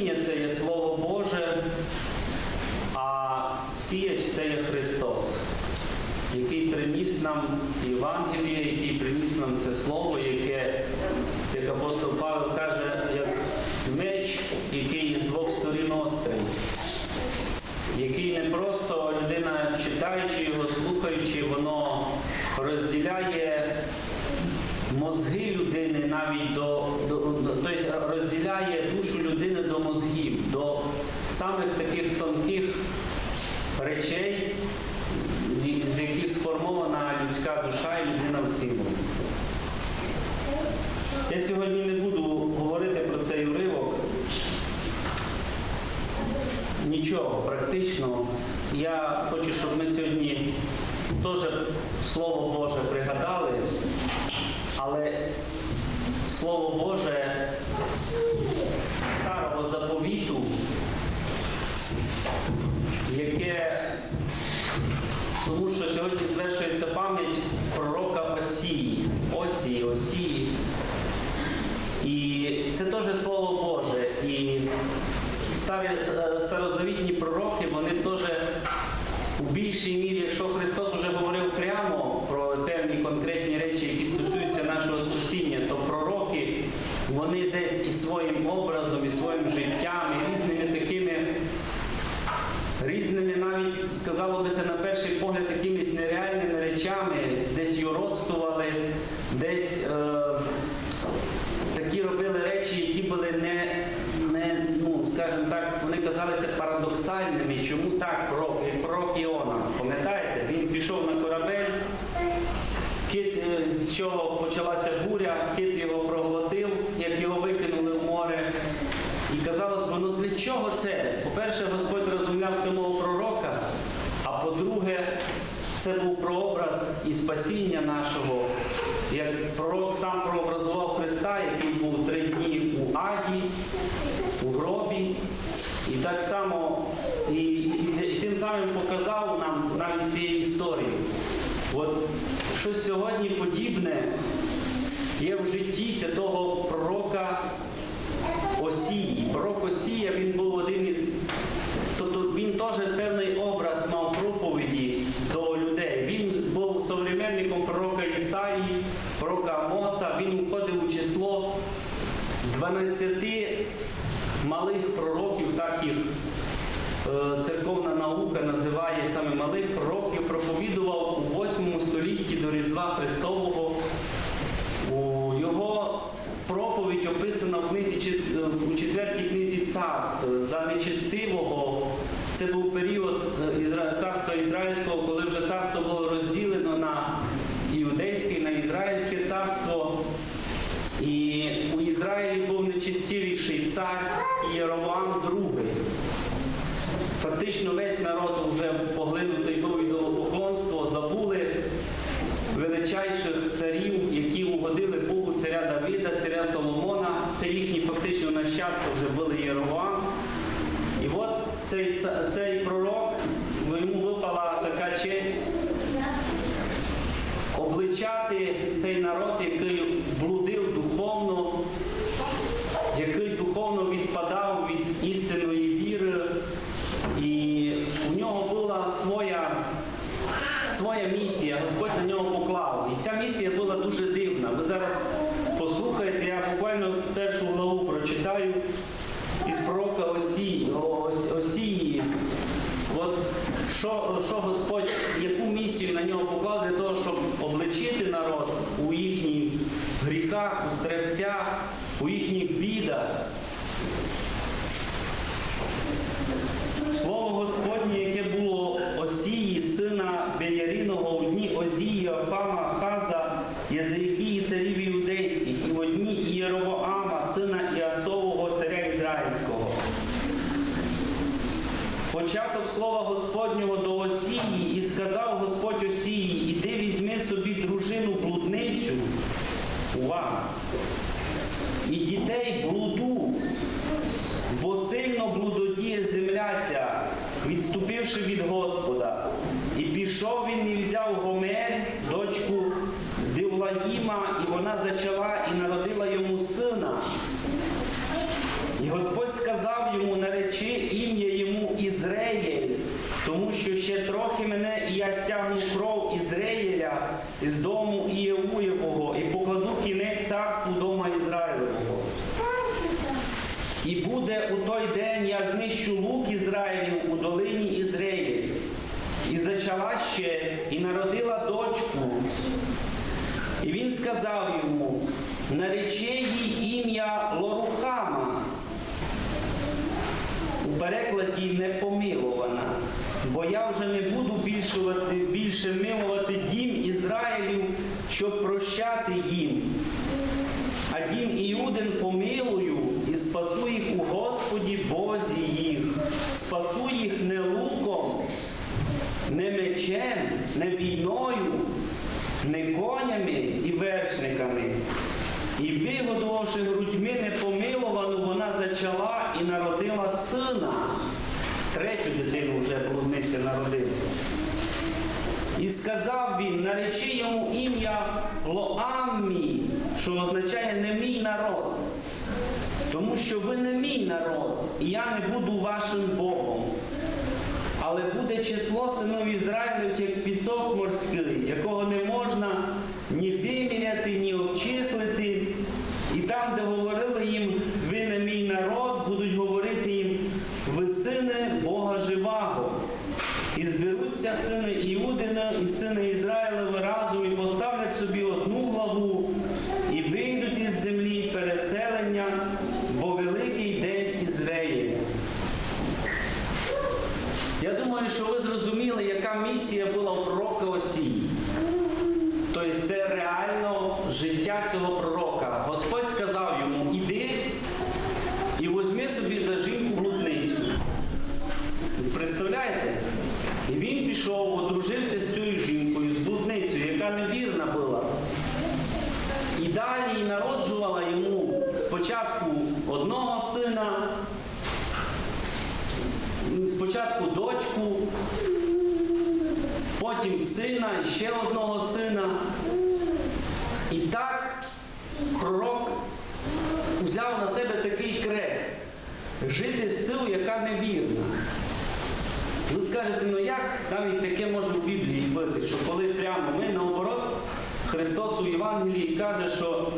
Сім'я це є Слово Боже, а сіяч це є Христос, який приніс нам Євангеліє, який приніс нам це Слово, яке, як апостол Павло каже, як меч, який з двох сторін острий, який не просто людина, читаючи його, слухаючи, воно розділяє мозги людини навіть до, до, до тобто розділяє душу людини до мозгів, до самих таких тонких речей, з- яких сформована людська душа і людина в цілому. Я сьогодні не буду говорити про цей уривок. Нічого практично. Я хочу, щоб ми сьогодні теж Слово Боже пригадали, але Слово Боже старого заповіту, яке, тому що сьогодні звершується пам'ять пророка Осії, Осії, Осії. І це теж Слово Боже. І е, старозавітні пророки, вони теж у більшій мірі, якщо Христос вже говорив прямо про певні конкретні речі, які стосуються нашого спасіння, то пророки, вони десь і своїм образом, і своїм життям, і різними такими, різними навіть, сказало би на перший погляд, якимись нереальними речами, десь юродствували, десь е, такі робили речі, які були не, не ну, скажімо так, вони казалися парадоксальними. Чому так пророк, як пророк Іона? Пам'ятаєте, він пішов на корабель, кит, е, з чого почалася буря, кит його проглотив, як його викинули в море. І казалось би, ну для чого це? По-перше, Господь самого пророка, а по-друге, це був прообраз і спасіння нашого. Як пророк сам прообразував Христа, який був три дні у Аді, у гробі, і так само і, і, і тим самим показав нам навіть цією історією. От щось сьогодні подібне є в житті святого пророка Осії. Пророк Осія він був один із. Теж певний образ мав проповіді до людей. Він був современником пророка Ісаї, пророка Амоса, він входив у число 12 малих пророків, так їх е, церковна наука називає саме малих пророків, проповідував у 8 столітті до Різдва Христового. Його проповідь описана в книзі, чет- у четвертій книзі царств за нечестивого. Це був період е, царства Ізраїльського, коли вже царство було розділено на іудейське на ізраїльське царство. І у Ізраїлі був нечестивіший цар Єровам II. Фактично весь народ вже поглинутий був ідолопоклонство, забули величайших царів, які угодили Богу царя Давида, царя Соломона. Це їхні фактично нащадки вже були Єровам. Цей, цей пророк, йому випала така честь обличати цей народ, який блудив духовно, який духовно відпадав від істинної віри. І у нього була своя, своя місія, Господь на нього поклав. І ця місія була дуже дивна. Ви зараз послухаєте, я буквально першу главу прочитаю із пророка Осії. Ос- Осії. От що, Господь, яку місію на нього поклав для того, щоб обличити народ у їхніх гріхах, у страстях, у їхніх бідах. Слово Господнє, яке було Осії, сина Беяріного у дні Озії, Афама, Хаза, Єзеїкії царів іудейських, і в одні Єровоама, сина Іасового царя Ізраїльського. початок слова Господнього до Осії, і сказав Господь Осії, іди візьми собі дружину блудницю. Увага! І дітей блуду, бо сильно блудодіє земля ця, відступивши від Господа. І пішов він не взяв Гомер, дочку Дивлаїма, і вона зачала і народила йому сина. І Господь сказав йому, наречи ім'я йому Ізраїль, тому що ще трохи мене, і я стягну кров Ізраїля із дому Ієуєвого, і покладу кінець царству дома Ізраїлевого. І буде у той день я знищу лук Ізраїлів у долині Ізраїль. І зачала ще, і народила дочку. І він сказав йому, нарече їй ім'я Лорухама. У перекладі непомилована, бо я вже не буду більше милувати дім Ізраїлів, щоб прощати їм. А дім Іудин помилую і спасу їх у Господі Бозі їх, спасу їх не луком, не мечем, не війною, не конями і вершниками. І вигодувавши грудьми непомиловану, вона зачала і народила сина. Третю дитину вже блудниця народила. І сказав він, наречи йому ім'я Лоаммі, що означає не мій народ. Тому що ви не мій народ, і я не буду вашим Богом. Але буде число синов Ізраїлю, як пісок морський, якого не можна ні виміряти, ні обчислити. І там, де говорили їм, ви не мій народ, будуть говорити їм, ви сини Бога живого. І зберуться сини Іудина і сини Ізраїлеви разом і поставлять собі одну главу, і вийдуть із землі переселення, бо великий день Ізраїля. Я думаю, що ви зрозуміли, яка місія була у пророка Осії. Тобто це реально життя цього пророка. Господь сказав йому, іди і возьми собі за жінку блудницю. Представляєте? І він пішов, одружився з цією жінкою, з блудницею, яка невірна була. І далі народжувала йому спочатку одного сина, спочатку дочку, потім сина ще одного сина. І так пророк взяв на себе такий крест жити з тою, яка невірна. Ви скажете, ну як навіть таке може в Біблії бути, що коли прямо ми наоборот, Христос у Євангелії каже, що,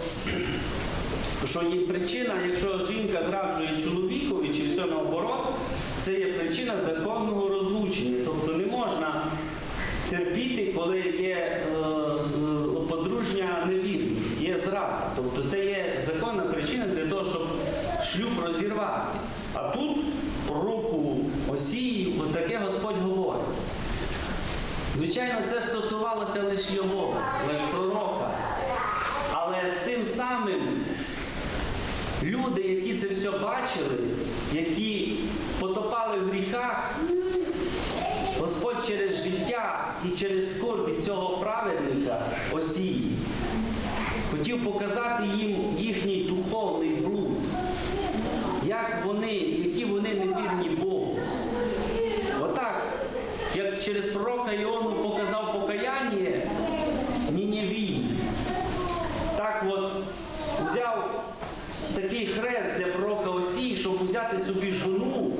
що є причина, якщо жінка зраджує чоловікові, чи все наоборот, це є причина законного розлучення. Тобто не можна терпіти, коли є е, е, подружня невірність, є зрада. Тобто це є законна причина для того, щоб шлюб розірвати. А тут пророку Осії, таке Господь говорить. Звичайно, це стосувалося лише його, лише пророка. Але цим самим люди, які це все бачили, які потопали в гріхах, Господь через життя і через скорбі цього праведника Осії хотів показати їм їхній духовний блуд, як вони, які вони невірні Богу. Через пророка Іону показав покаяння Ніневії, так от взяв такий хрест для пророка Осії, щоб взяти собі жону.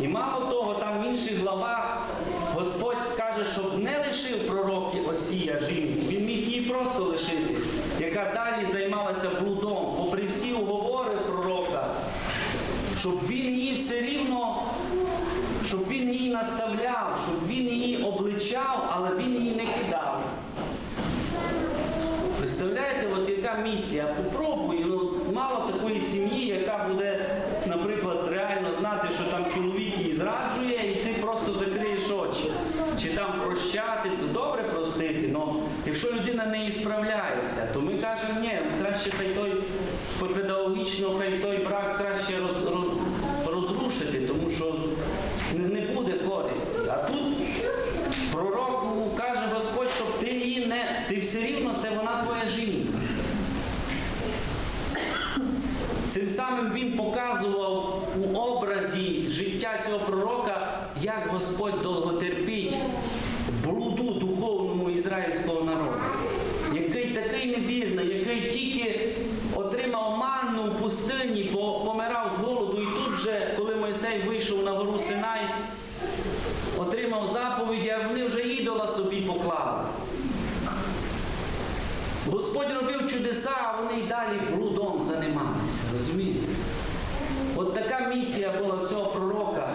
І мало того, там в інших главах Господь каже, щоб не лишив пророк Осія жінку, він міг її просто лишити, яка далі займалася блудом, попри всі уговори пророка, щоб він її все рівно, щоб він її наставляв, щоб він її обличав, але він її не кидав. Представляєте, от яка місія? Попробуй, ну мало такої сім'ї, яка буде, наприклад, реально знати, що там чоловік її зраджує, і ти просто закриєш очі. Чи там прощати, то добре простити, але якщо людина не ісправляється, то ми кажемо, ні, краще хай той педагогічно, хай той брак краще роз, роз, розрушити, тому що не буде користі. А тут пророк каже Господь, щоб ти її не. Ти все рівно це вона твоя жінка. Цим самим він показував у образі життя цього пророка, як Господь довго терпить блуду духовному ізраїльського народу, який такий невірний, який тільки отримав манну в пустині, бо помирав з голоду, і тут же, коли Мойсей вийшов на гору Синай, отримав заповіді, а вони вже ідола собі поклали. Господь робив чудеса, а вони й далі блудом займалися. Розумієте? От така місія була цього пророка.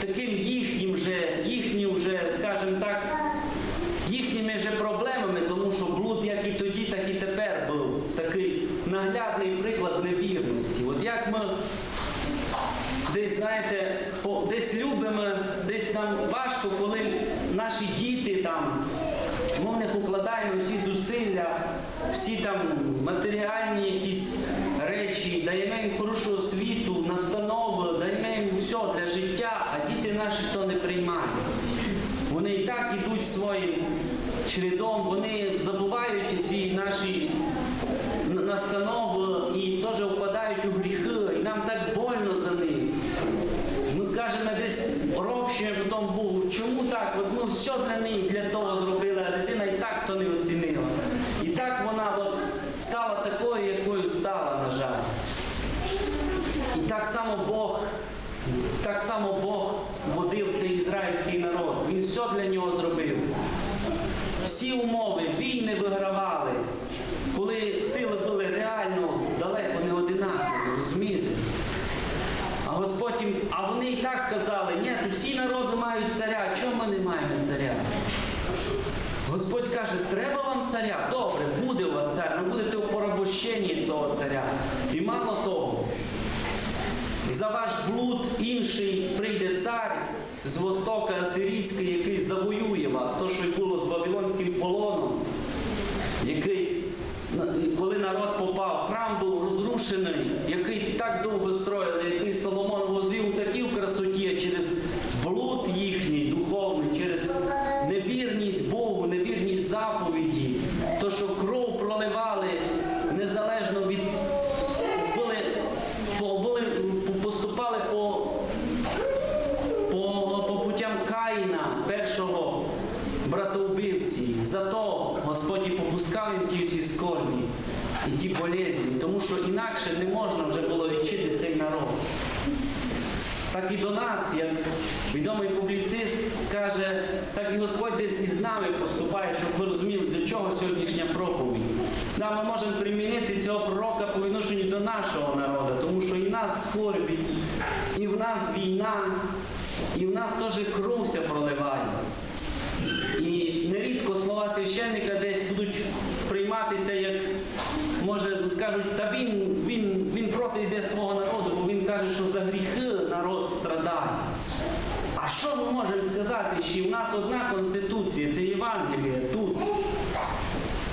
Таким їхнім же, їхнім вже, скажімо так, їхніми же проблемами, тому що блуд як і тоді, так і тепер був такий наглядний приклад невірності. От як ми десь, знаєте, десь любимо, десь нам важко, коли наші діти там, ми в них укладаємо всі зусилля, всі там матеріальні якісь речі, даємо їм хорошу освіту, настанови, даємо їм все для життя, а діти наші то не приймають. Вони і так ідуть своїм чередом, вони забувають ці наші настанови і теж впадають у гріхи, і нам так больно за них. Ми кажемо робщимо потім Богу, чому так? От ми все для неї для того зробили, а дитина і так то не оцінила. І так вона от стала такою, якою стала, на жаль. І так само Бог, так само Бог водив цей ізраїльський народ. Він все для нього зробив. Всі умови, війни вигравали, коли сили були реально далеко не одинакові, розумієте? А Господь їм, а вони і так казали, ні, то всі народи мають царя, чому ми не маємо царя? Господь каже, треба вам царя? Добре, буде у вас цар, ви будете у порабощенні цього царя. І мало того, за ваш блуд інший прийде цар з востока Асирійський, який завоює вас, то, що й було з Вавилонським полоном, який, коли народ попав, храм був розрушений, який так довго строїли, який Соломон возвів у такій красоті а через блуд їхній духовний, через невірність Богу, невірність заповіді, то, що кров проливали незалежно від були, по- були, поступали по, по, по путям Каїна, першого братовбивці. Зато Господь і попускав ті всі скорбі і ті болезні, тому що інакше не можна вже було відчити цей народ. Так і до нас, як відомий публіцист каже, так і Господь десь із нами поступає, щоб ви розуміли, для чого сьогоднішня проповідь. Да, ми можемо примінити цього пророка по відношенню до нашого народу, тому що і нас скорбі, і в нас війна, і в нас теж кровся проливає. І нерідко слова священника десь будуть прийматися як, може, скажуть, та він, він, він проти йде свого народу, бо він каже, що за гріхи народ страдає. А що ми можемо сказати, що в нас одна конституція, це Євангеліє тут.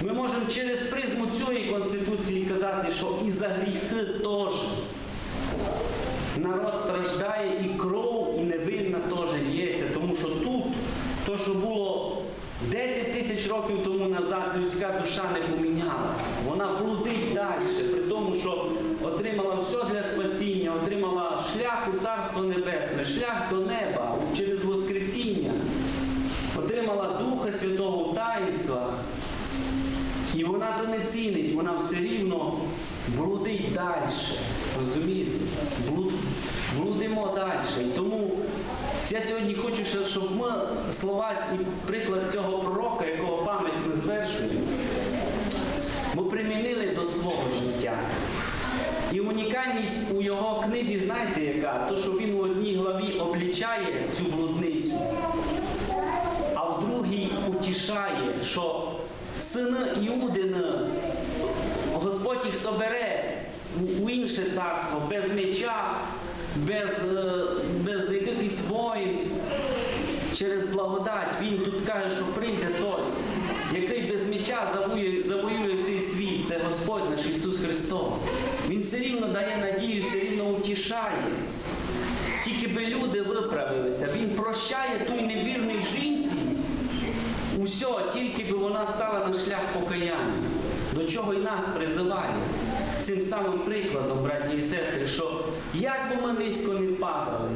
Ми можемо через призму цієї конституції казати, що і за гріхи теж. Народ страждає і кров, і невинна теж є. Тому що тут, то, що було 10 тисяч років тому назад, людська душа не помінялася. Вона блудить далі, при тому, що отримала все для спасіння, отримала шлях у Царство Небесне, шлях до неба через Воскресіння, отримала Духа Святого в таїнствах. І вона то не цінить, вона все рівно блудить далі. Розумієте? Блуд, блудимо далі. Тому я сьогодні хочу, щоб ми слова і приклад цього пророка, якого пам'ять ми звершуємо, ми примінили до свого життя. І унікальність у його книзі, знаєте яка? То, що він у одній главі облічає цю блудницю, а в другій утішає, що сини Іудини, Господь їх собере у- у інше царство, без меча, без, е, без якихось воїн, через благодать. Він тут каже, що прийде той, який без меча завоює, завоює всій світ. Це Господь наш Ісус Христос. Він все рівно дає надію, все рівно утішає. тільки би люди виправилися. Він прощає той невірній жінці. Усьо, тільки би вона стала на шлях покаяння, до чого й нас призиває. Цим самим прикладом, браті і сестри, що як би ми низько не падали,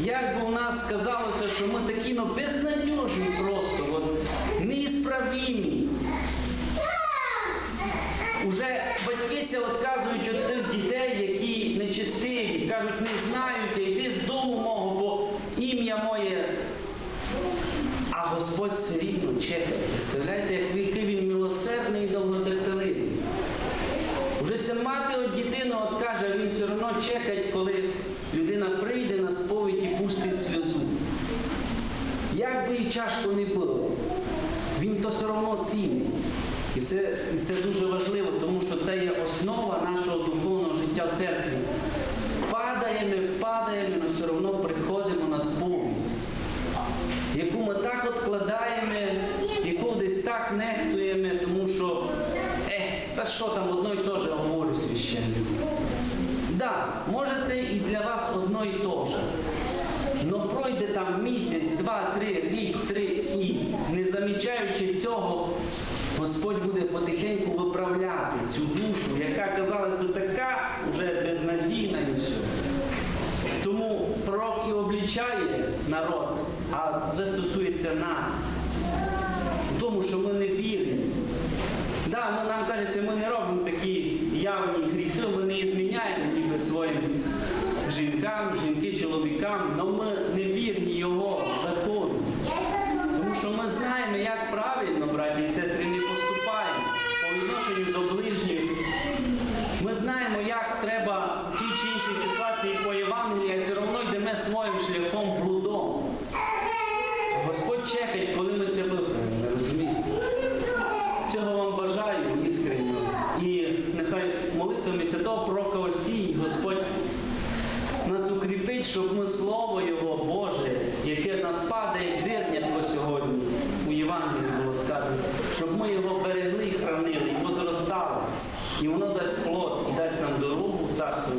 як би у нас сказалося, що ми такі ну, безнадіжні просто, от, неісправімі. Уже батьки ся відказують від тих дітей, які нечестиві, кажуть, не знають, а йди з дому мого, бо ім'я моє а Господь все рівно чекає. Представляєте, який він милосердний і довготерпеливий. Уже ся мати от дитину от каже, він все одно чекає, коли людина прийде на сповідь і пустить сльозу. Як би і тяжко не було, він то все одно цінний. І це, і це дуже важливо, тому що це є основа нашого духовного життя в церкві. Падаємо, падаємо, але все одно приходимо на сповідь яку ми так откладаємо, яку десь так нехтуємо, тому що, ех, та що там одно і те ж говорю священнику. Да, може це і для вас одно і те ж. Но пройде там місяць, два, три, рік, три і не замічаючи цього, Господь буде потихеньку виправляти цю душу, яка, казалось би, така вже безнадійна і все. Тому пророк і облічає народ, а це стосується нас. В тому, що ми не віримо. Да, ми, нам кажеться, ми не робимо такі явні гріхи, ми не зміняємо ніби своїм жінкам, жінки, чоловікам, але ми не вірні Його закону. Тому що ми знаємо, як правильно, браті і сестри, не поступаємо по відношенню до ближніх. Ми знаємо, як треба в тій чи іншій ситуації по Євангелії, а все одно йдемо своїм шляхом блудом. Господь чекає, коли ми себе виправимо, розумієте? Цього вам бажаю іскренньо. І нехай молитвами святого пророка Осії Господь нас укріпить, щоб ми Слово Його Боже, яке нас падає зернятко сьогодні, у Євангелії було сказано, щоб ми його берегли і хранили, і зростало. І воно дасть плод і дасть нам дорогу в царство.